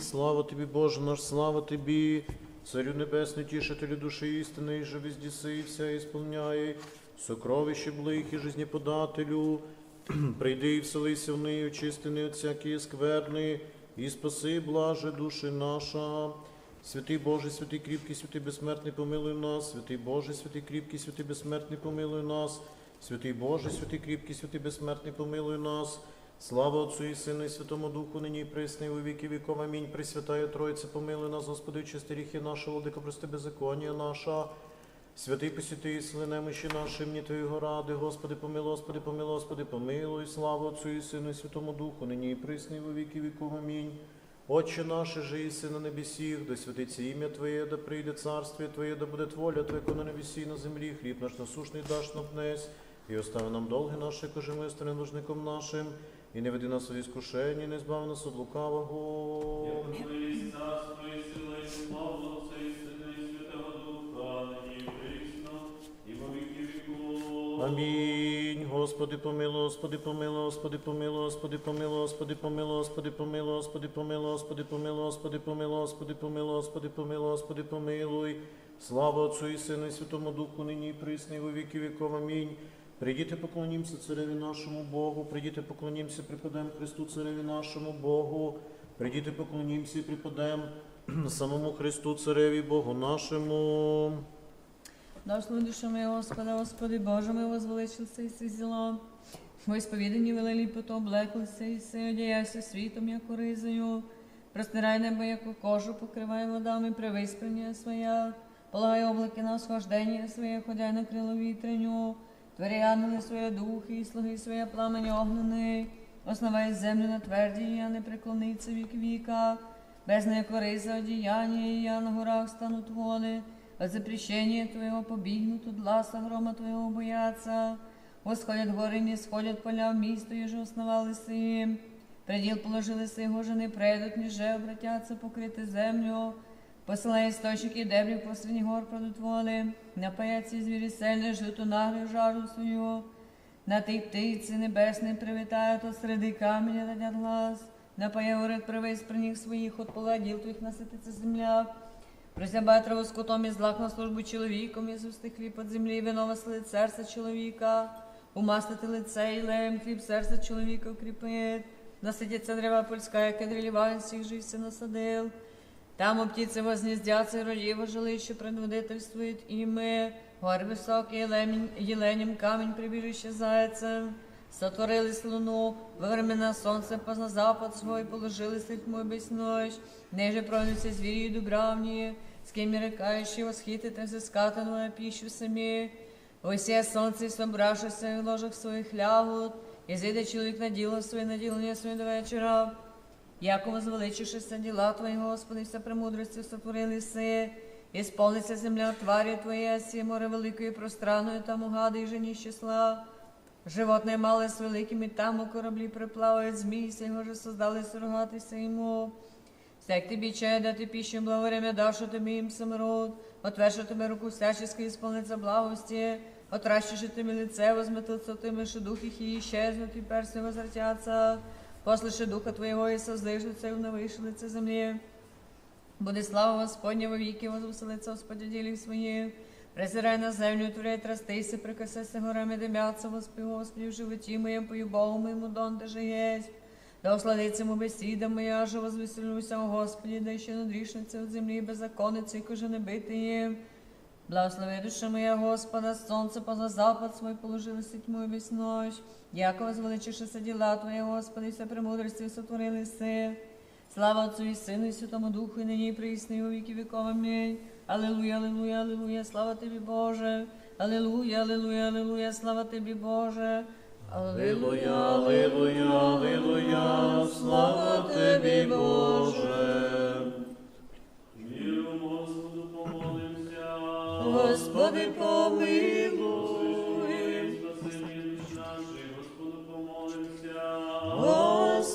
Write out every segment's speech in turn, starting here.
Слава тобі, Боже наш, слава тобі, Царю Небесний, тішителю душі істини, і же везді си, все ісполняє, сокровище блих і жизнеподателю. Прийди і вселися в неї, очистини от всякої скверни, і спаси, блаже душі наша. Святий Боже, святий кріпкий, святий безсмертний, помилуй нас, святий Боже, святий кріпкий, святий безсмертний, помилуй нас, святий Боже, святий кріпкий, святий безсмертний, помилуй нас. Слава Отцю і Сину, і Святому Духу, нині і присно, і у віки віков. Амінь. Пресвятая Тройця, помилуй нас, Господи, чисти ріхи наші, владико, прости беззаконня наша. Святий посвятий, і сили немощі наші, мені Твоєго ради, Господи, помилуй, Господи, помилуй, Господи, помилуй, слава Отцю і Сину, і Святому Духу, нині і присно, і у віки віков. Амінь. Отче наше, же єси на небесіх, да святиться ім'я Твоє, да прийде царствие Твоє, да буде воля Твоя, як на небесі на землі, хліб наш насушний даш нам і остави нам долги наші, каже ми должником нашим, і не веди нас у іскушення, і не збав нас від лукавого. Твої царство і сила, і слава Отця і Сина, і Святого Духа, нині і присно, і во віки віков. Амінь. Господи, помилуй, Господи, помилуй, Господи, помилуй, Господи, помилуй, Господи, помилуй, Господи, помилуй, Господи, помилуй, Господи, помилуй, Господи, помилуй, Господи, помилуй, Господи, помилуй, Господи, помилуй. Слава Отцю і Сину, і Святому Духу, нині і присно, і во віки віков. Амінь. Прийдіте, поклонімося цареві нашому Богу, прийдіте, поклонімося, припадем Христу, цареві нашому Богу. Прийдіте, поклонімося і припадем самому Христу, цареві Богу нашому. Дошло душа моя, Господа, Господи, Боже мой, возвеличился и зіло. Во исповеданні велелі пото облеклися і си одяяйся світом, яку ризою. Простирай небо, яку кожу, покривай водами, привиспрення своя. Полагай облаки на схождення своє, ходяй на крило вітреню. Твори ангели своє духи, і слуги своє пламень огнений. Основай землю на тверді, я не преклониться вік віка. Без неякориза одіяння, і я на горах стануть води. От запрещения Твоего побегнут, от гласа грома Твоего боятся. Восходят горы, не сходят поля в місто, еже основали си. Преділ положили си, його жени прийдуть, ніже обратяться покрити землю. Посилає істочники дебрів посередні гор продуть води. Напаяться звірі сильні, житу нагрів жару свою. На тій птиці небесний привітають, от середи каменя дадять глас. Напає уряд привез при своїх, от поладіл твоїх насититься земля. Призябай траву з кутом і злак на службу чоловіком, і зусти хліб від землі, вино веселить серце чоловіка, умастити лице і лем, хліб серце чоловіка укріпить. Насидяться дерева польська, яке дріліває всіх жився насадил. Там у птицы вознездятся, и желы еще предводительствует имя. Горь высокий, еленем камень, прибежище зайца. Сотворили слону, во времена сонце позна запад свой, положили тьмой без ночь. Неже пронесся звірі дубравні, с кем рекающие восхитите взискатану на пищу самі. Усе сонце, собравшися в ложах своїх лягут, і зійде чоловік на діло своє, на ділення своє до вечора. Яко звеличившися діла Твої, Господи, вся премудрості сотворили си, і сповниться земля тварі Твоє, сі море великою пространою, там угади і жені числа. Животне мале з великими, там у кораблі приплавають змій, його же создали сорогатися йому. Всяк тобі чай дати піщу, благовремя давши тобі їм самород, отверши тобі руку всячески ісполниться благості, отращиши тобі лице, возметиться тими, що дух їх і щезнуть, і перси возвратяться. Послиши духа Твоєго і создишуться, і вновиши лице землі. Буде слава Господня во віки, возвеселиться Господь ділів своїх. Призирай на землю, творяй трастися, прикасайся горами, димяться, воспи Господи, в животі моєм, пою Богу моєму, дон де же єсть. Да осладиться му бесіда моя, що возвеселюся, о Господі, да ще надрішниця від землі, беззаконниці, і коже не бити їм. Благослови душа моя Господа, сонце поза запад свой положили тьму весь ночь. Яко возвеличишися діла Твоє, Господи, все премудрості сотворили си. Слава Отцу і Сину, і Святому Духу, і нині і присно, і у віки віков. Амінь. Алілуя, алілуя, алілуя, слава Тобі, Боже. Алілуя, алілуя, алілуя, слава Тобі, Боже. Аллилуйя, аллилуйя, аллилуйя, слава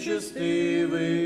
нечестивих.